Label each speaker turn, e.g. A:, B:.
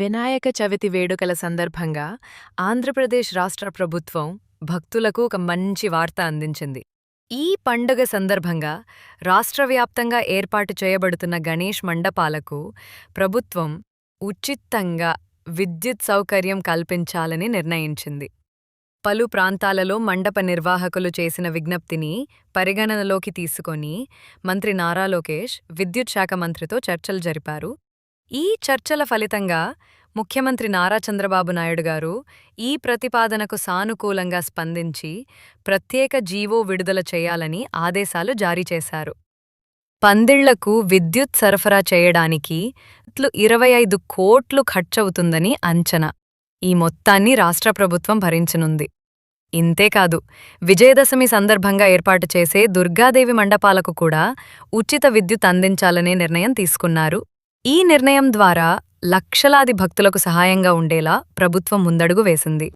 A: వినాయక చవితి వేడుకల సందర్భంగా ఆంధ్రప్రదేశ్ రాష్ట్ర ప్రభుత్వం భక్తులకు ఒక మంచి వార్త అందించింది. ఈ పండుగ సందర్భంగా రాష్ట్రవ్యాప్తంగా ఏర్పాటు చేయబడుతున్న గణేష్ మండపాలకు ప్రభుత్వం ఉచితంగా విద్యుత్ సౌకర్యం కల్పించాలని నిర్ణయించింది. పలు ప్రాంతాలలో మండప నిర్వాహకులు చేసిన విజ్ఞప్తిని పరిగణనలోకి తీసుకొని మంత్రి నారా లోకేష్ విద్యుత్ శాఖ మంత్రితో చర్చలు జరిపారు. ఈ చర్చల ఫలితంగా ముఖ్యమంత్రి నారా చంద్రబాబు నాయుడు గారు ఈ ప్రతిపాదనకు సానుకూలంగా స్పందించి ప్రత్యేక జీవో విడుదల చేయాలని ఆదేశాలు జారీ చేశారు. పందిళ్ళకు విద్యుత్ సరఫరా చేయడానికి ఇరవై ఐదు కోట్లు ఖర్చవుతుందని అంచనా. ఈ మొత్తాన్ని రాష్ట్ర ప్రభుత్వం భరించనుంది. ఇంతేకాదు విజయదశమి సందర్భంగా ఏర్పాటు చేసే దుర్గాదేవి మండపాలకు కూడా ఉచిత విద్యుత్ అందించాలనే నిర్ణయం తీసుకున్నారు ఈ నిర్ణయం ద్వారా లక్షలాది భక్తులకు సహాయంగా ఉండేలా ప్రభుత్వం ముందడుగు వేసింది.